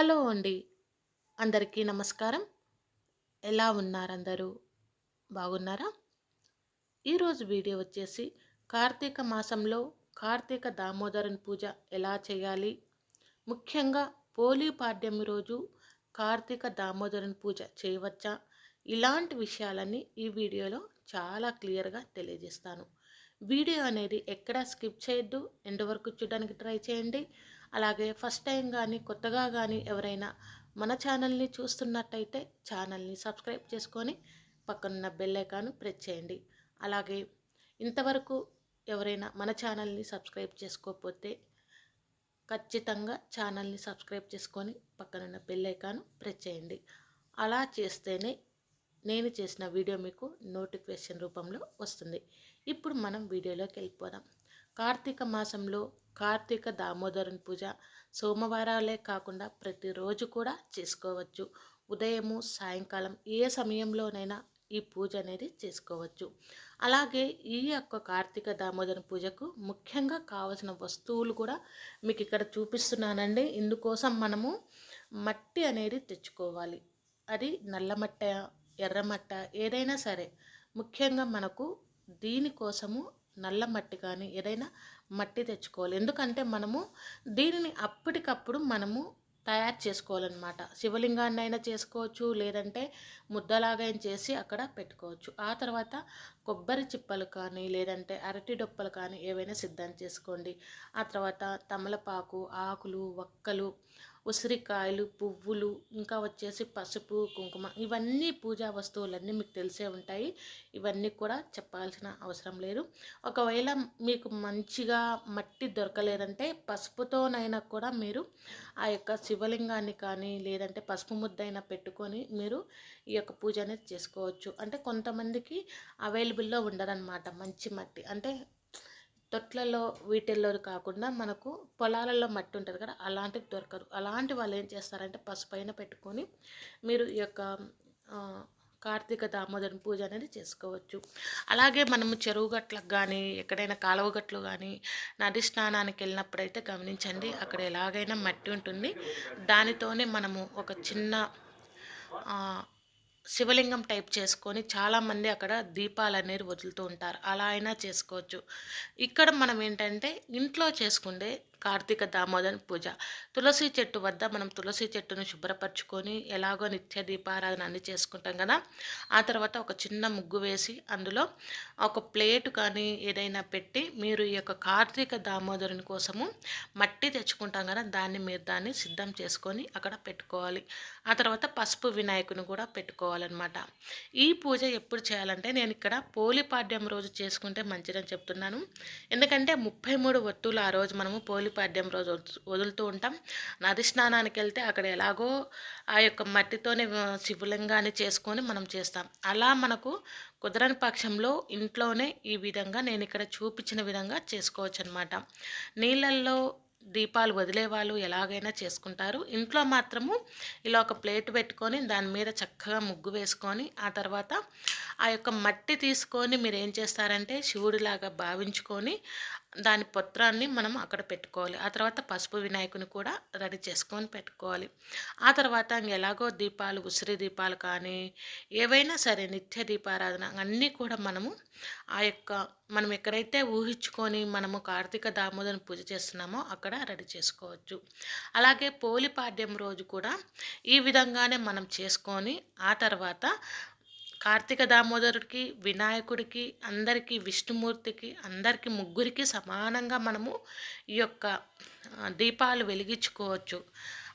Hello అండి. అందరికీ నమస్కారం. ఎలా ఉన్నారందరూ? బాగున్నారా? ఈరోజు వీడియో వచ్చేసి కార్తీక మాసంలో కార్తీక దామోదరన్ పూజ ఎలా చేయాలి? ముఖ్యంగా పోలీ పాడ్యమి రోజు కార్తీక దామోదరన్ పూజ చేయవచ్చా? ఇలాంటి విషయాలన్నీ ఈ వీడియోలో చాలా క్లియర్గా తెలియజేస్తాను. వీడియో అనేది ఎక్కడా స్కిప్ చేయొద్దు. ఎండ్ వరకు చూడడానికి ట్రై చేయండి. అలాగే ఫస్ట్ టైం కానీ కొత్తగా కానీ ఎవరైనా మన ఛానల్ని చూస్తున్నట్టయితే ఛానల్ని సబ్స్క్రైబ్ చేసుకొని పక్కనున్న బెల్ ఐకాన్ ప్రెస్ చేయండి. అలాగే ఇంతవరకు ఎవరైనా మన ఛానల్ని సబ్స్క్రైబ్ చేసుకోకపోతే ఖచ్చితంగా ఛానల్ని సబ్స్క్రైబ్ చేసుకొని పక్కనున్న బెల్ ఐకాన్ ప్రెస్ చేయండి. అలా చేస్తేనే నేను చేసిన వీడియో మీకు నోటిఫికేషన్ రూపంలో వస్తుంది. ఇప్పుడు మనం వీడియోలోకి వెళ్ళిపోదాం. కార్తీక మాసంలో కార్తీక దామోదరుని పూజ సోమవారాలే కాకుండా ప్రతిరోజు కూడా చేసుకోవచ్చు. ఉదయము సాయంకాలం ఏ సమయంలోనైనా ఈ పూజ అనేది చేసుకోవచ్చు. అలాగే ఈ యొక్క కార్తీక దామోదర పూజకు ముఖ్యంగా కావలసిన వస్తువులు కూడా మీకు ఇక్కడ చూపిస్తున్నానండి. ఇందుకోసం మనము మట్టి అనేది తెచ్చుకోవాలి. అది నల్లమట్ట ఎర్రమట్ట ఏదైనా సరే ముఖ్యంగా మనకు దీనికోసము నల్ల మట్టి కానీ ఏదైనా మట్టి తెచ్చుకోవాలి. ఎందుకంటే మనము దీనిని అప్పటికప్పుడు మనము తయారు చేసుకోవాలన్నమాట. శివలింగాన్ని అయినా చేసుకోవచ్చు లేదంటే ముద్దలాగా చేసి అక్కడ పెట్టుకోవచ్చు. ఆ తర్వాత కొబ్బరి చిప్పలు కానీ లేదంటే అరటి డొప్పలు కానీ ఏవైనా సిద్ధం చేసుకోండి. ఆ తర్వాత తమలపాకు ఆకులు వక్కలు ఉసిరికాయలు పువ్వులు ఇంకా వచ్చేసి పసుపు కుంకుమ ఇవన్నీ పూజా వస్తువులన్నీ మీకు తెలిసే ఉంటాయి. ఇవన్నీ కూడా చెప్పాల్సిన అవసరం లేదు. ఒకవేళ మీకు మంచిగా మట్టి దొరకలేదంటే పసుపుతోనైనా కూడా మీరు ఆ యొక్క శివలింగాన్ని కానీ లేదంటే పసుపు ముద్దైనా పెట్టుకొని మీరు ఈ యొక్క పూజ అనేది చేసుకోవచ్చు. అంటే కొంతమందికి అవైలబుల్ టేబుల్లో ఉండదన్నమాట మంచి మట్టి. అంటే తొట్లలో వీటిల్లో కాకుండా మనకు పొలాలలో మట్టి ఉంటుంది కదా అలాంటివి దొరకరు అలాంటి వాళ్ళు ఏం చేస్తారంటే పసుపైన పెట్టుకొని మీరు ఈ యొక్క కార్తీక దామోదరం పూజ అనేది చేసుకోవచ్చు. అలాగే మనము చెరువు గట్లకు కానీ ఎక్కడైనా కాలువ గట్లు కానీ నది స్నానానికి వెళ్ళినప్పుడైతే గమనించండి అక్కడ ఎలాగైనా మట్టి ఉంటుంది. దానితోనే మనము ఒక చిన్న శివలింగం టైప్ చేసుకొని చాలామంది అక్కడ దీపాలు అనేది వదులుతూ ఉంటారు. అలా అయినా చేసుకోవచ్చు. ఇక్కడ మనం ఏంటంటే ఇంట్లో చేసుకుంటే కార్తీక దామోదర్ పూజ. తులసి చెట్టు వద్ద మనం తులసి చెట్టును శుభ్రపరచుకొని ఎలాగో నిత్య దీపారాధన అన్ని చేసుకుంటాం కదా. ఆ తర్వాత ఒక చిన్న ముగ్గు వేసి అందులో ఒక ప్లేట్ కానీ ఏదైనా పెట్టి మీరు ఈ యొక్క కార్తీక దామోదరుని కోసము మట్టి తెచ్చుకుంటాం కదా. దాన్ని మీరు దాన్ని సిద్ధం చేసుకొని అక్కడ పెట్టుకోవాలి. ఆ తర్వాత పసుపు వినాయకుని కూడా పెట్టుకోవాలన్నమాట. ఈ పూజ ఎప్పుడు చేయాలంటే నేను ఇక్కడ పోలిపాడ్యం రోజు చేసుకుంటే మంచిదని చెప్తున్నాను. ఎందుకంటే ముప్పై మూడు వత్తులు ఆ రోజు మనము పోలి పాడ్యం రోజు వదులుతూ ఉంటాం. నది స్నానానికి వెళ్తే అక్కడ ఎలాగో ఆ యొక్క మట్టితోనే శివలింగాన్ని చేసుకొని మనం చేస్తాం. అలా మనకు కుదరని పక్షంలో ఇంట్లోనే ఈ విధంగా నేను ఇక్కడ చూపించిన విధంగా చేసుకోవచ్చు అనమాట నీళ్ళల్లో దీపాలు వదిలే వాళ్ళు ఎలాగైనా చేసుకుంటారు. ఇంట్లో మాత్రము ఇలా ఒక ప్లేట్ పెట్టుకొని దాని మీద చక్కగా ముగ్గు వేసుకొని ఆ తర్వాత ఆ యొక్క మట్టి తీసుకొని మీరు ఏం చేస్తారంటే శివుడిలాగా భావించుకొని దాని పత్రాన్ని మనం అక్కడ పెట్టుకోవాలి. ఆ తర్వాత పసుపు వినాయకుని కూడా రెడీ చేసుకొని పెట్టుకోవాలి. ఆ తర్వాత ఎలాగో దీపాలు ఉసిరి దీపాలు కానీ ఏవైనా సరే నిత్య దీపారాధన అన్నీ కూడా మనము ఆ యొక్క మనం ఎక్కడైతే ఊహించుకొని మనము కార్తీక దామోదరిని పూజ చేస్తున్నామో అక్కడ రెడీ చేసుకోవచ్చు. అలాగే పోలిపాడ్యం రోజు కూడా ఈ విధంగానే మనం చేసుకొని ఆ తర్వాత కార్తీక దామోదరుడికి వినాయకుడికి అందరికీ విష్ణుమూర్తికి అందరికీ ముగ్గురికి సమానంగా మనము ఈ యొక్క దీపాలు వెలిగించుకోవచ్చు.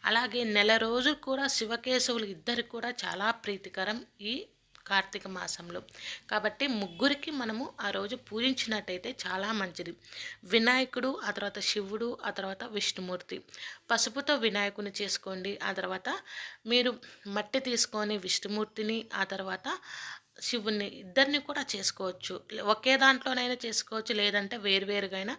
అలాగే నెల రోజులు కూడా శివకేశవులు ఇద్దరికి కూడా చాలా ప్రీతికరం. ఈ కార్తీక మాసంలో. కాబట్టి ముగ్గురికి మనము ఆ రోజు పూజించినట్టయితే చాలా మంచిది. వినాయకుడు ఆ తర్వాత శివుడు ఆ తర్వాత విష్ణుమూర్తి. పసుపుతో వినాయకుని చేసుకోండి ఆ తర్వాత మీరు మట్టి తీసుకొని విష్ణుమూర్తిని ఆ తర్వాత శివుణ్ణి ఇద్దరిని కూడా చేసుకోవచ్చు. ఒకే దాంట్లోనైనా చేసుకోవచ్చు లేదంటే వేరువేరుగా అయినా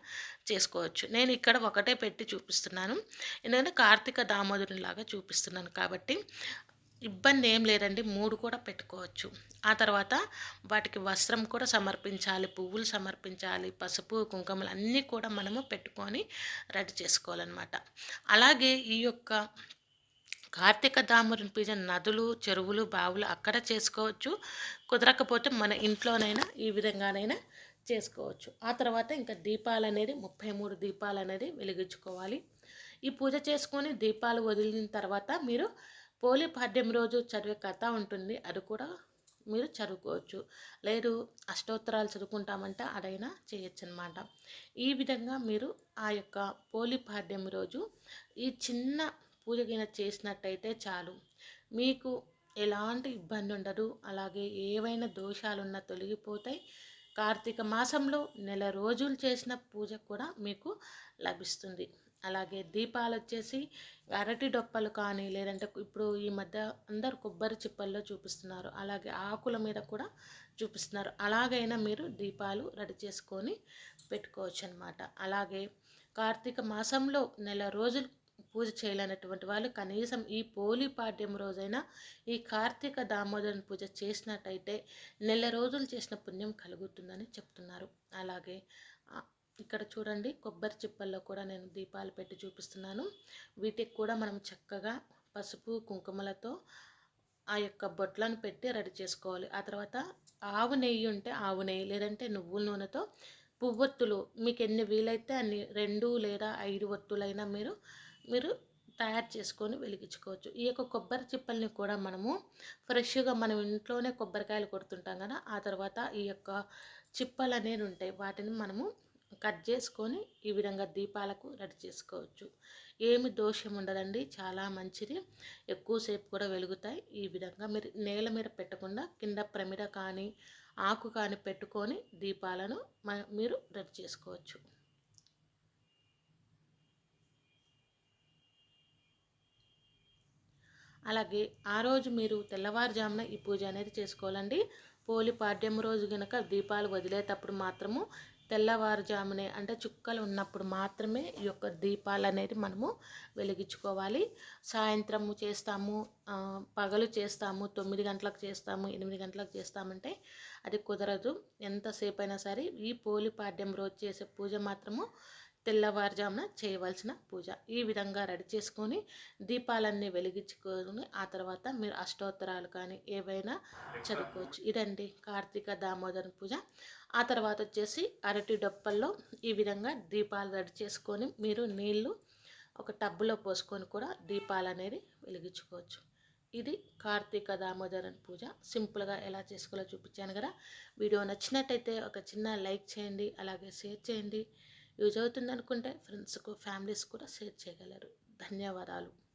చేసుకోవచ్చు. నేను ఇక్కడ ఒకటే పెట్టి చూపిస్తున్నాను. ఎందుకంటే కార్తీక దామోదరుని లాగా చూపిస్తున్నాను కాబట్టి ఇబ్బంది ఏం లేదండి మూడు కూడా పెట్టుకోవచ్చు. ఆ తర్వాత వాటికి వస్త్రం కూడా సమర్పించాలి పువ్వులు సమర్పించాలి పసుపు కుంకుమలు అన్నీ కూడా మనము పెట్టుకొని రెడీ చేసుకోవాలన్నమాట. అలాగే ఈ యొక్క కార్తీక దామురిని పీజ నదులు చెరువులు బావులు అక్కడ చేసుకోవచ్చు. కుదరకపోతే మన ఇంట్లోనైనా ఈ విధంగానైనా చేసుకోవచ్చు. ఆ తర్వాత ఇంకా దీపాలు అనేది ముప్పై మూడు దీపాలు అనేది వెలిగించుకోవాలి. ఈ పూజ చేసుకొని దీపాలు వదిలిన తర్వాత మీరు పోలి పాడ్యం రోజు చదివే కథ ఉంటుంది. అది కూడా మీరు చదువుకోవచ్చు. లేదు అష్టోత్తరాలు చదువుకుంటామంటే అదైనా చేయొచ్చు అనమాట ఈ విధంగా మీరు ఆ యొక్క పోలి పాడ్యం రోజు ఈ చిన్న పూజ చేసినట్టయితే చాలు. మీకు ఎలాంటి ఇబ్బంది ఉండదు. అలాగే ఏవైనా దోషాలున్నా తొలగిపోతాయి. కార్తీక మాసంలో నెల రోజులు చేసిన పూజ కూడా మీకు లభిస్తుంది. అలాగే దీపాలు వచ్చేసి అరటి డొప్పలు కానీ లేదంటే ఇప్పుడు ఈ మధ్య అందరు కొబ్బరి చిప్పల్లో చూపిస్తున్నారు. అలాగే ఆకుల మీద కూడా చూపిస్తున్నారు. అలాగైనా మీరు దీపాలు రెడీ చేసుకొని పెట్టుకోవచ్చు అనమాట అలాగే కార్తీక మాసంలో నెల రోజులు పూజ చేయలేనటువంటి వాళ్ళు కనీసం ఈ పోలి పాడ్యం రోజైనా ఈ కార్తీక దామోదరుని పూజ చేసినట్టయితే నెల రోజులు చేసిన పుణ్యం కలుగుతుందని చెప్తున్నారు. అలాగే ఇక్కడ చూడండి కొబ్బరి చిప్పల్లో కూడా నేను దీపాలు పెట్టి చూపిస్తున్నాను. వీటికి కూడా మనం చక్కగా పసుపు కుంకుమలతో ఆ యొక్క బొట్లను పెట్టి రెడీ చేసుకోవాలి. ఆ తర్వాత ఆవు నెయ్యి ఉంటే ఆవు నెయ్యి లేదంటే నువ్వుల నూనెతో పువ్వొత్తులు. మీకు ఎన్ని వీలైతే అన్ని రెండు లేదా ఐదు ఒత్తులైనా మీరు మీరు తయారు చేసుకొని వెలిగించుకోవచ్చు. ఈ యొక్క కొబ్బరి చిప్పల్ని కూడా మనము ఫ్రెష్గా మనం ఇంట్లోనే కొబ్బరికాయలు కొడుతుంటాం కదా ఆ తర్వాత ఈ యొక్క చిప్పలు అనేవి ఉంటాయి. వాటిని మనము కట్ చేసుకొని ఈ విధంగా దీపాలకు రెడీ చేసుకోవచ్చు. ఏమి దోషం ఉండదండి చాలా మంచిది. ఎక్కువసేపు కూడా వెలుగుతాయి. ఈ విధంగా మీరు నేల మీద పెట్టకుండా కింద ప్రమిద కానీ ఆకు కానీ పెట్టుకొని దీపాలను మీరు రెడీ చేసుకోవచ్చు. అలాగే ఆ రోజు మీరు తెల్లవారుజామున ఈ పూజ అనేది చేసుకోవాలండి. పోలి పాడ్యం రోజు కనుక దీపాలు వదిలేటప్పుడు మాత్రము తెల్లవారుజామునే అంటే చుక్కలు ఉన్నప్పుడు మాత్రమే ఈ యొక్క దీపాలు అనేది మనము వెలిగించుకోవాలి. సాయంత్రము చేస్తాము పగలు చేస్తాము తొమ్మిది గంటలకు చేస్తాము ఎనిమిది గంటలకు చేస్తామంటే అది కుదరదు. ఎంతసేపు అయినా సరే ఈ పోలి పాడ్యం రోజు చేసే పూజ మాత్రము తెల్లవారుజామున చేయవలసిన పూజ. ఈ విధంగా రెడీ చేసుకొని దీపాలన్నీ వెలిగించుకొని ఆ తర్వాత మీరు అష్టోత్తరాలు కానీ ఏవైనా చదువుకోవచ్చు. ఇదండి కార్తీక దామోదర పూజ. ఆ తర్వాత వచ్చేసి అరటి డొప్పల్లో ఈ విధంగా దీపాలు రెడీ చేసుకొని మీరు నీళ్ళు ఒక టబ్బులో పోసుకొని కూడా దీపాలు అనేది వెలిగించుకోవచ్చు. ఇది కార్తీక దామోదరన్ పూజ. సింపుల్గా ఎలా చేసుకోవాలో చూపించాను కదా. వీడియో నచ్చినట్టయితే ఒక చిన్న లైక్ చేయండి అలాగే షేర్ చేయండి. యూజ్ అవుతుంది అనుకుంటే ఫ్రెండ్స్కు ఫ్యామిలీస్ కూడా షేర్ చేయగలరు. ధన్యవాదాలు.